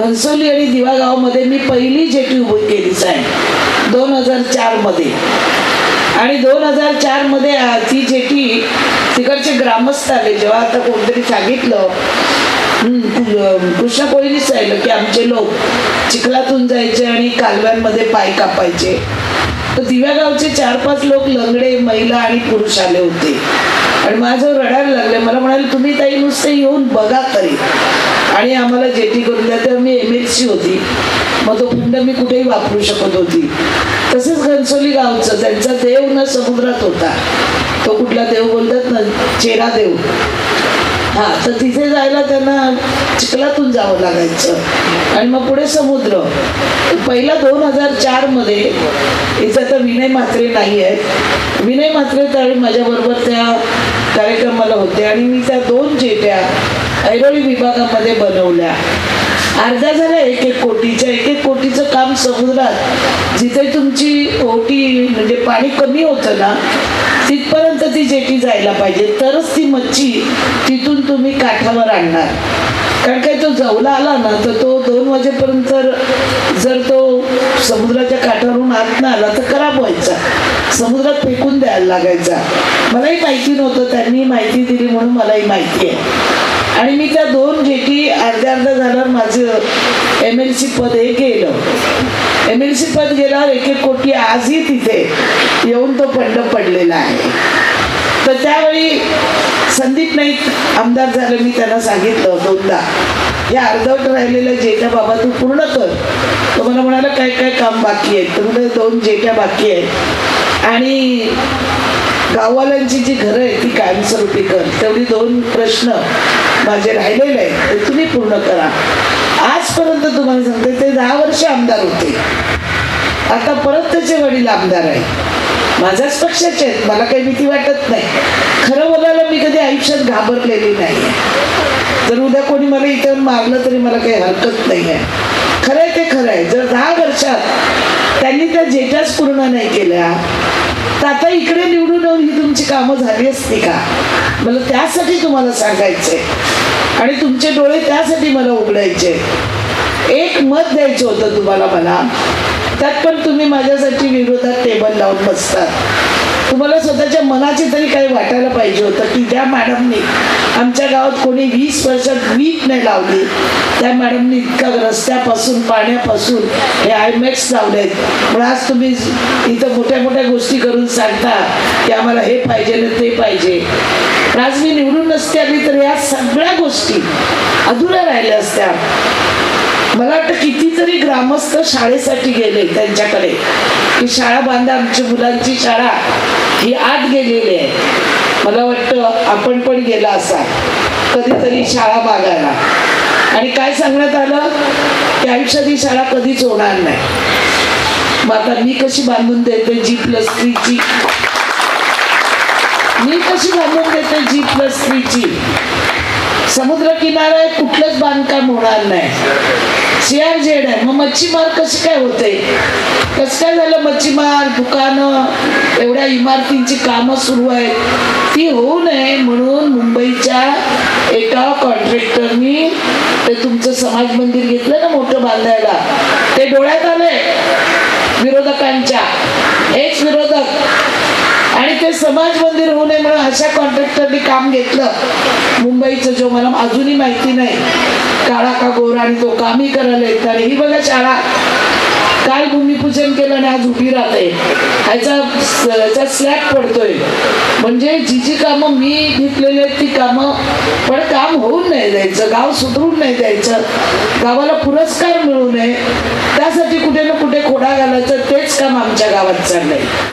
घनसोली आणि दिवा गावामध्ये मी पहिली जेटी उभी केलीच आहे दोन हजार चारमध्ये आणि दोन हजार चारमध्ये ती जेटी तिकडचे ग्रामस्थ आले जेव्हा आता कोणतरी सांगितलं कृष्ण कोळीनीच सांगितलं की आमचे लोक चिखलातून जायचे आणि कालव्यांमध्ये पाय कापायचे. तर दिव्यागावचे चार पाच लोक लंगडे महिला आणि पुरुष आले होते. आणि माझं रडायला लागले. मला म्हणाले तुम्ही ताई नुसते येऊन बघा तरी. आणि आम्हाला जेटी करून द्या. ते मी होती. मग तो फंड मी कुठेही वापरू शकत होती. तसेच घनसोली गावचं त्यांचा देव न समुद्रात होता. तो कुठला देव बोलतात ना चेरा देव. हा तर तिथे जायला त्यांना चिखलातून जावं लागायचं. आणि मग पुढे समुद्र. पहिला दोन हजार चारमध्ये इथं तर विनय म्हात्रे नाही आहेत. विनय म्हात्रे त्यावेळी माझ्याबरोबर त्या कार्यक्रमाला होते. आणि मी त्या दोन जेट्या ऐरोली विभागामध्ये बनवल्या. अर्धा झाल्या एक एक कोटीच्या एक एक कोटीचं काम समुद्रात. जिथे तुमची ओटी म्हणजे पाणी कमी होतं ना तिथपर्यंत ती जेटी जायला पाहिजे. तरच ती मच्छी तिथून तुम्ही काठावर आणणार. कारण काय तो जवला आला ना तर तो दोन वाजेपर्यंत जर- जर तो समुद्राच्या काठावरून आत ना आला तर खराब व्हायचा. समुद्रात फेकून द्यायला लागायचा. मलाही माहिती नव्हतं त्यांनी माहिती दिली म्हणून मलाही माहिती आहे. आणि मी त्या दोन जेटी अर्ध्या अर्ध्या झालं माझं एम एल सी पद हे गेलं एम एल सी पद गेल्यावर एक एक कोटी आजही तिथे येऊन तो पंड पडलेला आहे. तर त्यावेळी संदीप नाईक आमदार झालं मी त्यांना सांगितलं दोनदा. या अर्धवट राहिलेल्या जेट्या बाबा तू पूर्ण कर. तो मला म्हणाला काय काय काम बाकी आहेत तर म्हणजे दोन जेट्या बाकी आहेत. आणि गाववाल्यांची जी घरं आहेत कायमस्वरूपी कर तेवढी दोन प्रश्न माझे राहिलेले आहेत ते तुम्ही पूर्ण करा. आजपर्यंत तुम्हाला सांगते ते दहा वर्ष आमदार होते. आता परत त्याचे वडील आमदार आहेत. माझ्याच पक्षाचे आहेत मला काही भीती वाटत नाही. खरं बोलायला मी कधी आयुष्यात घाबरलेली नाही. जर उद्या कोणी मला इथं मारलं तरी मला काही हरकत नाही आहे. खरं आहे ते खरं आहे. जर दहा वर्षात त्यांनी त्या जेटाच पूर्ण नाही केल्या तर आता इकडे निवडून येऊन ही तुमची कामं झाली असती का? मला त्यासाठी तुम्हाला सांगायचंय. आणि तुमचे डोळे त्यासाठी मला उघडायचे. एक मत द्यायचं होतं तुम्हाला मला. त्यात पण तुम्ही माझ्यासाठी विरोधात टेबल लावून बसतात. तुम्हाला मनाची तरी काही वाटायला पाहिजे होतं की त्या मॅडमनी आमच्या गावात कोणी वीस वर्षात वीट नाही लावली त्या मॅडमनी इतका रस्त्यापासून पाण्यापासून हे आयमॅक्स लावलेत. पण आज तुम्ही इथं मोठ्या मोठ्या गोष्टी करून सांगता की आम्हाला हे पाहिजे ना ते पाहिजे. पण आज मी निवडून नसते आली तर या सगळ्या गोष्टी अधुऱ्या राहिल्या असत्या. मला वाटतं कितीतरी ग्रामस्थ शाळेसाठी गेले त्यांच्याकडे. की शाळा बांधा आमच्या मुलांची शाळा ही आत गेलेली आहे. मला वाटतं आपण पण गेला असा कधीतरी शाळा बागायला आणि काय सांगण्यात आलं? की आयुष्यात ही शाळा कधीच होणार नाही. मग आता मी कशी बांधून देते जी प्लस थ्रीची मी कशी बांधून देते जी प्लस थ्रीची समुद्र किनारा कुठलंच बांधकाम होणार नाही. सीआर जेड आहे. मग मच्छीमार कसं काय होते? कसं काय झालं मच्छीमार दुकानं एवढ्या इमारतींची कामं सुरू आहेत? ती होऊ नये म्हणून मुंबईच्या एका कॉन्ट्रॅक्टरनी ते तुमचं समाज मंदिर घेतलं ना मोठं बांधायला? ते डोळ्यात आलंय विरोधकांच्या हेच विरोधक आणि ते समाज मंदिर होऊ नये म्हणून अशा कॉन्ट्रॅक्टरनी काम घेतलं. मुंबईचं जो मला अजूनही माहिती नाही काळा का गोरा आणि तो कामही करायला येत आणि ही बघा शाळा. काल भूमिपूजन केलं आणि आज उभी राहते. ह्याचा ह्याचा स्लॅब पडतोय. म्हणजे जी जी कामं मी घेतलेली आहेत ती कामं पण काम होऊन नाही द्यायचं. गाव सुधरून नाही द्यायचं. गावाला पुरस्कार मिळू नये. त्यासाठी कुठे ना कुठे खोडा घालायचं. तेच काम आमच्या गावात चाललंय.